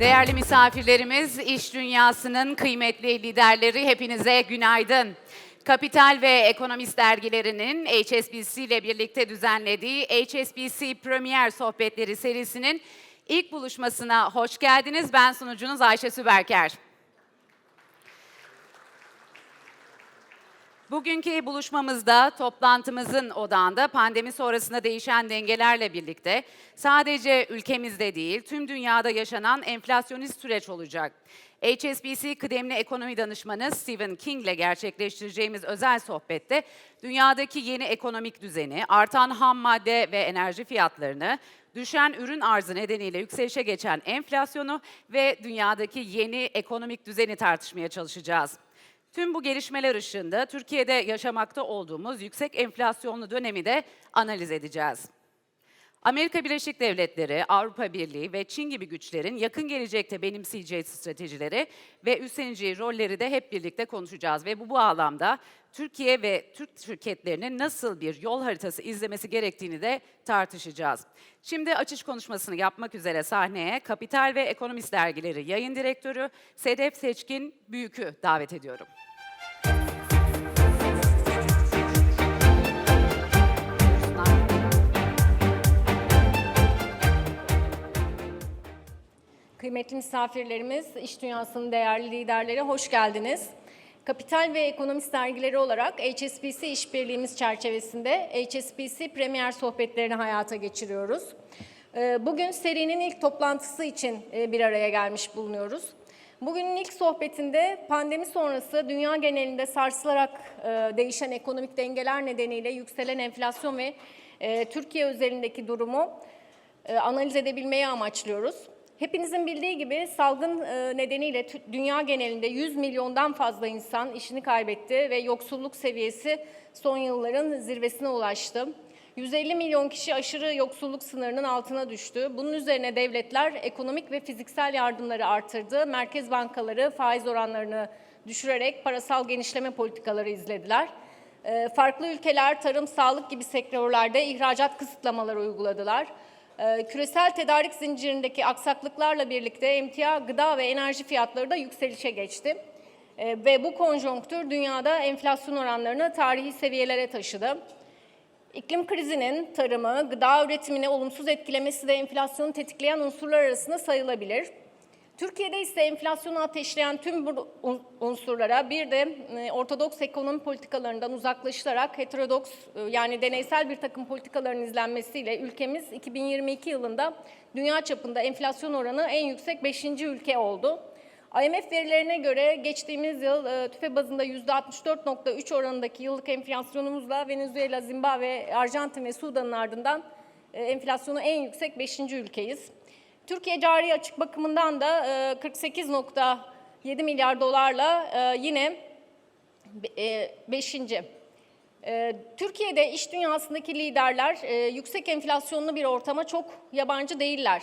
Değerli misafirlerimiz, iş dünyasının kıymetli liderleri hepinize günaydın. Kapital ve Ekonomist dergilerinin HSBC ile birlikte düzenlediği HSBC Premier Sohbetleri serisinin ilk buluşmasına hoş geldiniz. Ben sunucunuz Ayşe Süberker. Bugünkü buluşmamızda toplantımızın odağında pandemi sonrasında değişen dengelerle birlikte sadece ülkemizde değil tüm dünyada yaşanan enflasyonist süreç olacak. HSBC kıdemli ekonomi danışmanı Stephen King ile gerçekleştireceğimiz özel sohbette dünyadaki yeni ekonomik düzeni, artan ham madde ve enerji fiyatlarını, düşen ürün arzı nedeniyle yükselişe geçen enflasyonu ve dünyadaki yeni ekonomik düzeni tartışmaya çalışacağız. Tüm bu gelişmeler ışığında Türkiye'de yaşamakta olduğumuz yüksek enflasyonlu dönemi de analiz edeceğiz. Amerika Birleşik Devletleri, Avrupa Birliği ve Çin gibi güçlerin yakın gelecekte benimseyeceği stratejileri ve üstleneceği rolleri de hep birlikte konuşacağız. Ve bu bağlamda Türkiye ve Türk şirketlerinin nasıl bir yol haritası izlemesi gerektiğini de tartışacağız. Şimdi açış konuşmasını yapmak üzere sahneye Kapital ve Ekonomist dergileri yayın direktörü Sedef Seçkin Büyük'ü davet ediyorum. Kıymetli misafirlerimiz, iş dünyasının değerli liderleri hoş geldiniz. Kapital ve Ekonomist dergileri olarak HSBC işbirliğimiz çerçevesinde HSBC Premier sohbetlerini hayata geçiriyoruz. Ee, Bugün serinin ilk toplantısı için e, bir araya gelmiş bulunuyoruz. Bugünün ilk sohbetinde pandemi sonrası dünya genelinde sarsılarak e, değişen ekonomik dengeler nedeniyle yükselen enflasyon ve e, Türkiye özelindeki durumu analiz edebilmeyi amaçlıyoruz. Hepinizin bildiği gibi salgın e, nedeniyle dünya genelinde 100 milyondan fazla insan işini kaybetti ve yoksulluk seviyesi son yılların zirvesine ulaştı. 150 milyon kişi aşırı yoksulluk sınırının altına düştü. Bunun üzerine devletler ekonomik ve fiziksel yardımları artırdı. Merkez bankaları faiz oranlarını düşürerek parasal genişleme politikaları izlediler. Ee, Farklı ülkeler tarım, sağlık gibi sektörlerde ihracat kısıtlamaları uyguladılar. Ee, Küresel tedarik zincirindeki aksaklıklarla birlikte emtia, gıda ve enerji fiyatları da yükselişe geçti. Ee, Ve bu konjonktür dünyada enflasyon oranlarını tarihi seviyelere taşıdı. İklim krizinin tarımı, gıda üretimini olumsuz etkilemesi de enflasyonu tetikleyen unsurlar arasında sayılabilir. Türkiye'de ise enflasyonu ateşleyen tüm bu un- unsurlara bir de e, ortodoks ekonomi politikalarından uzaklaşılarak heterodoks e, yani deneysel bir takım politikaların izlenmesiyle ülkemiz 2022 yılında dünya çapında enflasyon oranı en yüksek 5. ülke oldu. IMF verilerine göre geçtiğimiz yıl e, tüfe bazında %64.3 oranındaki yıllık enflasyonumuzla Venezuela, Zimbabwe, Arjantin ve Sudan'ın ardından enflasyonu en yüksek 5. ülkeyiz. Türkiye cari açık bakımından da e, 48.7 milyar dolarla e, yine 5. Türkiye'de iş dünyasındaki liderler e, yüksek enflasyonlu bir ortama çok yabancı değiller.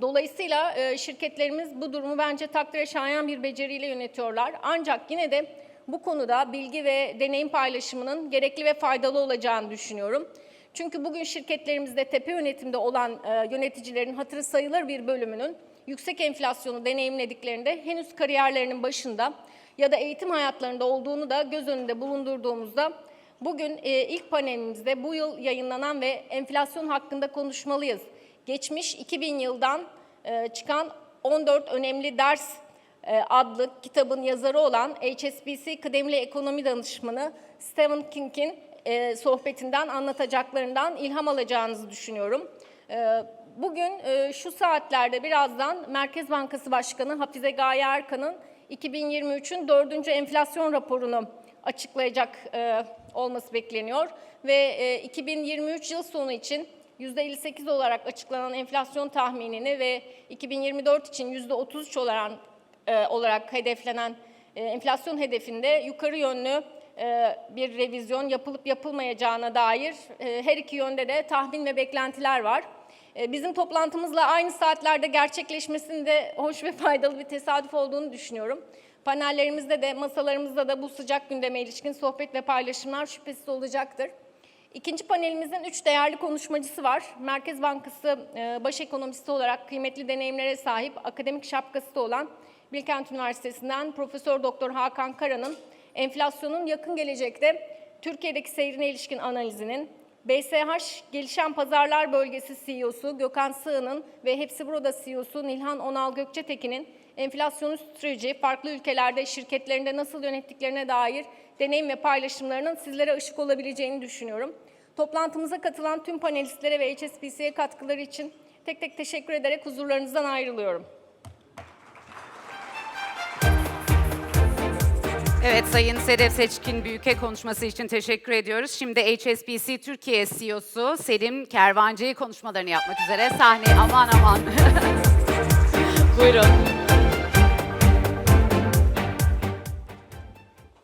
Dolayısıyla e, şirketlerimiz bu durumu bence takdire şayan bir beceriyle yönetiyorlar. Ancak yine de bu konuda bilgi ve deneyim paylaşımının gerekli ve faydalı olacağını düşünüyorum. Çünkü bugün şirketlerimizde tepe yönetimde olan e, yöneticilerin hatırı sayılır bir bölümünün yüksek enflasyonu deneyimlediklerinde henüz kariyerlerinin başında ya da eğitim hayatlarında olduğunu da göz önünde bulundurduğumuzda bugün e, ilk panelimizde bu yıl yayınlanan ve enflasyon hakkında konuşmalıyız. Geçmiş 2000 yıldan e, çıkan 14 önemli ders e, adlı kitabın yazarı olan HSBC kıdemli ekonomi danışmanı Stephen King'in e, sohbetinden anlatacaklarından ilham alacağınızı düşünüyorum. E, Bugün e, şu saatlerde birazdan Merkez Bankası Başkanı Hafize Gaye Erkan'ın 2023'ün dördüncü enflasyon raporunu açıklayacak e, olması bekleniyor. Ve e, 2023 yıl sonu için %58 olarak açıklanan enflasyon tahminini ve 2024 için %33 olarak, e, olarak hedeflenen e, enflasyon hedefinde yukarı yönlü bir revizyon yapılıp yapılmayacağına dair e, her iki yönde de tahmin ve beklentiler var. E, Bizim toplantımızla aynı saatlerde gerçekleşmesinin de hoş ve faydalı bir tesadüf olduğunu düşünüyorum. Panellerimizde de masalarımızda da bu sıcak gündeme ilişkin sohbet ve paylaşımlar şüphesiz olacaktır. İkinci panelimizin üç değerli konuşmacısı var. Merkez Bankası e, baş ekonomisti olarak kıymetli deneyimlere sahip, akademik şapkası olan Bilkent Üniversitesi'nden Profesör Doktor Hakan Kara'nın enflasyonun yakın gelecekte Türkiye'deki seyrine ilişkin analizinin, BSH Gelişen Pazarlar Bölgesi CEO'su Gökhan Sığ'ın ve Hepsi Burada CEO'su Nilhan Onal Gökçetekin'in enflasyonist süreci farklı ülkelerde şirketlerinde nasıl yönettiklerine dair deneyim ve paylaşımlarının sizlere ışık olabileceğini düşünüyorum. Toplantımıza katılan tüm panelistlere ve HSBC'ye katkıları için tek tek teşekkür ederek huzurlarınızdan ayrılıyorum. Evet Sayın Sedef Seçkin Büyük'e konuşması için teşekkür ediyoruz. Şimdi HSBC Türkiye CEO'su Selim Kervancı konuşmalarını yapmak üzere sahneye aman aman. Buyurun.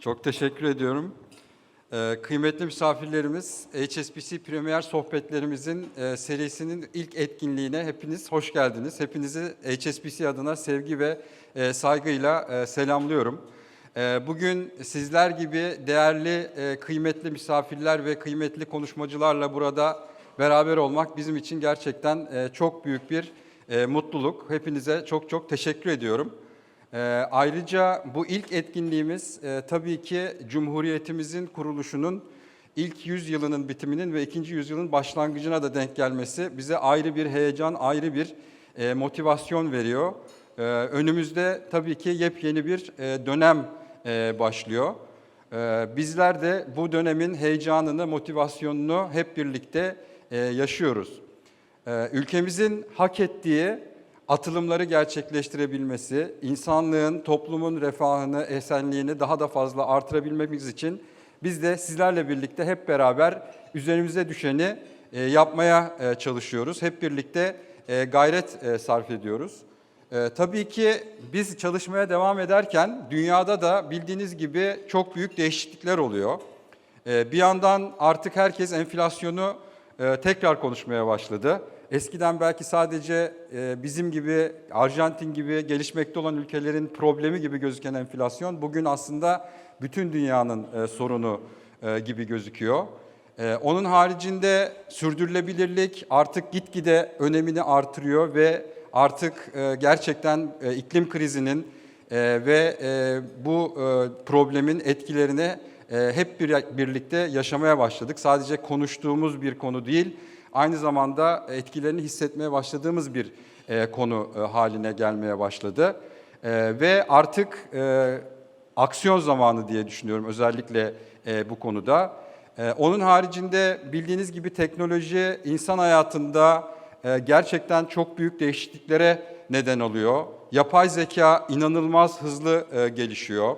Çok teşekkür ediyorum. Ee, kıymetli misafirlerimiz, HSBC Premier Sohbetlerimizin e, serisinin ilk etkinliğine hepiniz hoş geldiniz. Hepinizi HSBC adına sevgi ve e, saygıyla e, selamlıyorum. E, bugün sizler gibi değerli, e, kıymetli misafirler ve kıymetli konuşmacılarla burada beraber olmak bizim için gerçekten e, çok büyük bir e, mutluluk. Hepinize çok çok teşekkür ediyorum. Ee, ayrıca bu ilk etkinliğimiz tabii ki Cumhuriyetimizin kuruluşunun ilk 100 yılının bitiminin ve ikinci yüzyılın başlangıcına da denk gelmesi bize ayrı bir heyecan, ayrı bir motivasyon veriyor. Ee, önümüzde tabii ki yepyeni bir dönem başlıyor. Ee, bizler de bu dönemin heyecanını, motivasyonunu hep birlikte e, yaşıyoruz. Ülkemizin hak ettiği atılımları gerçekleştirebilmesi, insanlığın, toplumun refahını, esenliğini daha da fazla artırabilmemiz için biz de sizlerle birlikte hep beraber üzerimize düşeni e, yapmaya e, çalışıyoruz. Hep birlikte e, gayret e, sarf ediyoruz. E, tabii ki biz çalışmaya devam ederken dünyada da bildiğiniz gibi çok büyük değişiklikler oluyor. Ee, Bir yandan artık herkes enflasyonu e, tekrar konuşmaya başladı. Eskiden belki sadece e, bizim gibi, Arjantin gibi gelişmekte olan ülkelerin problemi gibi gözüken enflasyon bugün aslında bütün dünyanın e, sorunu e, gibi gözüküyor. E, Onun haricinde sürdürülebilirlik artık gitgide önemini artırıyor ve artık e, gerçekten e, iklim krizinin e, ve bu problemin etkilerini hep bir, birlikte yaşamaya başladık. Sadece konuştuğumuz bir konu değil, aynı zamanda etkilerini hissetmeye başladığımız bir konu haline gelmeye başladı. Ve artık aksiyon zamanı diye düşünüyorum özellikle bu konuda. Onun haricinde bildiğiniz gibi teknoloji insan hayatında gerçekten çok büyük değişikliklere neden oluyor. Yapay zeka inanılmaz hızlı e, gelişiyor.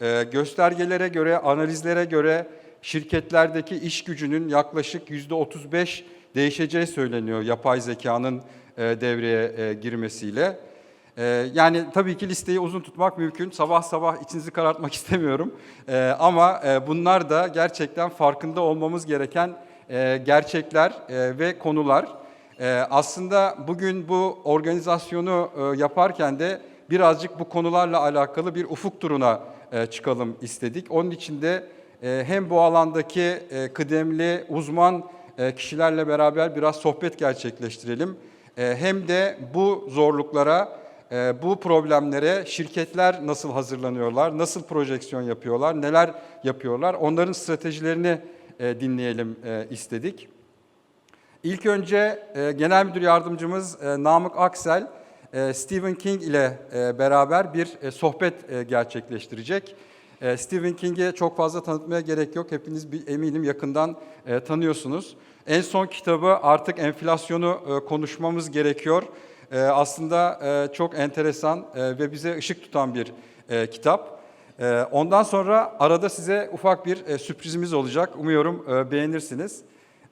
E, göstergelere göre, analizlere göre şirketlerdeki iş gücünün yaklaşık yüzde 35 değişeceği söyleniyor yapay zekanın e, devreye e, girmesiyle. E, yani tabii ki listeyi uzun tutmak mümkün. Sabah sabah içinizi karartmak istemiyorum. Ama bunlar da gerçekten farkında olmamız gereken gerçekler ve konular. Ee, aslında bugün bu organizasyonu e, yaparken de birazcık bu konularla alakalı bir ufuk turuna e, çıkalım istedik. Onun için de e, hem bu alandaki kıdemli uzman kişilerle beraber biraz sohbet gerçekleştirelim. Hem de bu zorluklara, bu problemlere şirketler nasıl hazırlanıyorlar, nasıl projeksiyon yapıyorlar, neler yapıyorlar, onların stratejilerini dinleyelim istedik. İlk önce e, Genel Müdür Yardımcımız e, Namık Aksel, e, Stephen King ile beraber bir sohbet gerçekleştirecek. Stephen King'i çok fazla tanıtmaya gerek yok. Hepiniz bir, eminim yakından tanıyorsunuz. En son kitabı artık enflasyonu konuşmamız gerekiyor. Aslında çok enteresan ve bize ışık tutan bir kitap. Ondan sonra arada size ufak bir sürprizimiz olacak. Umuyorum beğenirsiniz.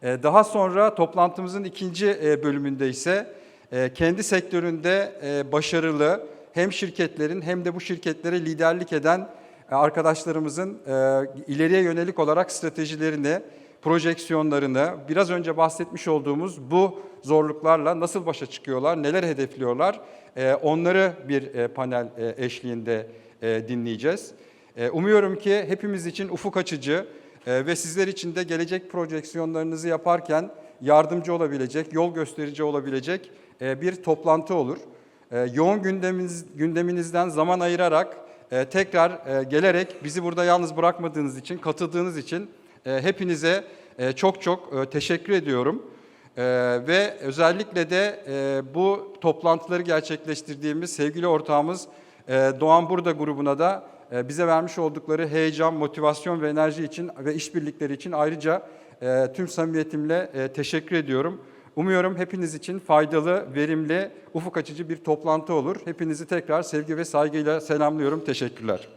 Ee, Daha sonra toplantımızın ikinci e, bölümünde ise e, kendi sektöründe e, başarılı hem şirketlerin hem de bu şirketlere liderlik eden arkadaşlarımızın ileriye yönelik olarak stratejilerini, projeksiyonlarını, biraz önce bahsetmiş olduğumuz bu zorluklarla nasıl başa çıkıyorlar, neler hedefliyorlar, onları bir panel eşliğinde dinleyeceğiz. Umuyorum ki hepimiz için ufuk açıcı, E, ve sizler için de gelecek projeksiyonlarınızı yaparken yardımcı olabilecek, yol gösterici olabilecek e, bir toplantı olur. E, yoğun gündeminiz, gündeminizden zaman ayırarak e, tekrar gelerek bizi burada yalnız bırakmadığınız için, katıldığınız için hepinize çok çok teşekkür ediyorum. Ve özellikle de bu toplantıları gerçekleştirdiğimiz sevgili ortağımız Doğan Burada grubuna da bize vermiş oldukları heyecan, motivasyon ve enerji için ve işbirlikleri için ayrıca e, tüm samimiyetimle e, teşekkür ediyorum. Umuyorum hepiniz için faydalı, verimli, ufuk açıcı bir toplantı olur. Hepinizi tekrar sevgi ve saygıyla selamlıyorum. Teşekkürler.